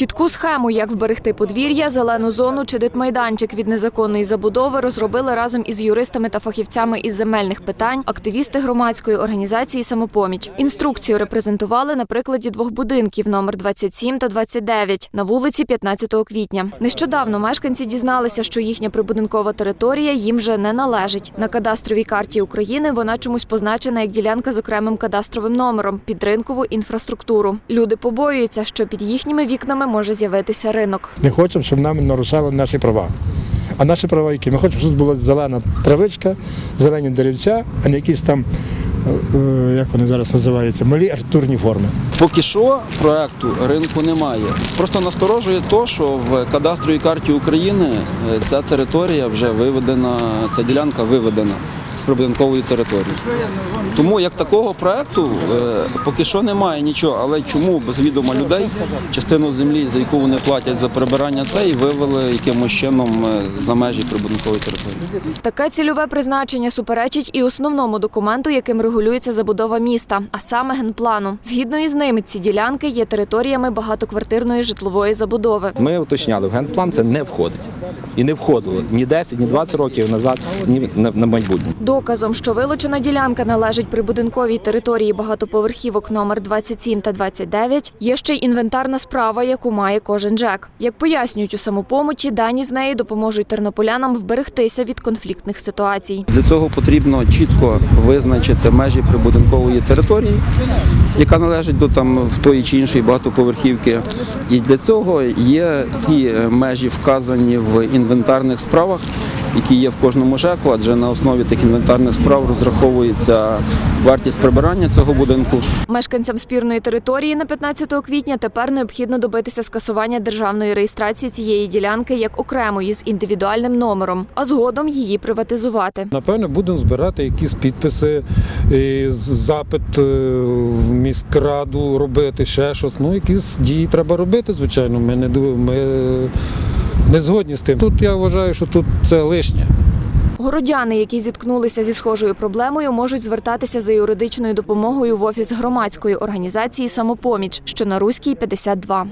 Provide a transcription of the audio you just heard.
Чітку схему, як вберегти подвір'я, зелену зону чи дитмайданчик від незаконної забудови, розробили разом із юристами та фахівцями із земельних питань, активісти громадської організації Самопоміч. Інструкцію репрезентували на прикладі двох будинків номер 27 та 29 на вулиці 15 квітня. Нещодавно мешканці дізналися, що їхня прибудинкова територія їм вже не належить. На кадастровій карті України вона чомусь позначена як ділянка з окремим кадастровим номером під ринкову інфраструктуру. Люди побоюються, що під їхніми вікнами може з'явитися ринок. Не хочемо, щоб нам нарушали наші права. А наші права які? Ми хочемо, щоб тут була зелена травичка, зелені деревця, а не якісь там, е, е, як вони зараз називаються, малі архітектурні форми. Поки що проекту ринку немає. Просто насторожує то, що в кадастровій карті України е, ця територія вже виведена, ця ділянка виведена з прибудинкової території. Тому як такого проекту е, поки що немає нічого, але чому без відома людей частину землі, за яку вони платять за прибирання цей, вивели якимось чином е, за межі прибудинкової території. Таке цільове призначення суперечить і основному документу, яким регулюється забудова міста, а саме генплану. Згідно із ними, ці ділянки є територіями багатоквартирної житлової забудови. Ми уточняли, в генплан це не входить. І не входило ні 10, ні 20 років назад, ні на, на майбутнє. Доказом, що вилучена ділянка належить прибудинковій території багатоповерхівок номер 27 та 29, є ще й інвентарна справа, яку має кожен ЖЕК. Як пояснюють у самопомочі, дані з неї допоможуть тернополянам вберегтися від конфліктних ситуацій. Для цього потрібно чітко визначити межі прибудинкової території, яка належить до там в тої чи іншої багатоповерхівки. І для цього є ці е, межі вказані в інвентарних справах, які є в кожному ЖЕКу, адже на основі тих інвентарних справ розраховується вартість прибирання цього будинку. Мешканцям спірної території на 15 квітня тепер необхідно добитися скасування державної реєстрації цієї ділянки як окремої з індивідуальним номером, а згодом її приватизувати. Напевно, будемо збирати якісь підписи, запит е, в міськраду робити, ще щось. Ну, якісь дії треба робити, звичайно. Ми не, ми не згодні з тим. Тут я вважаю, що тут це лишнє. Городяни, які зіткнулися зі схожою проблемою, можуть звертатися за юридичною допомогою в офіс громадської організації Самопоміч, що на Руській 52.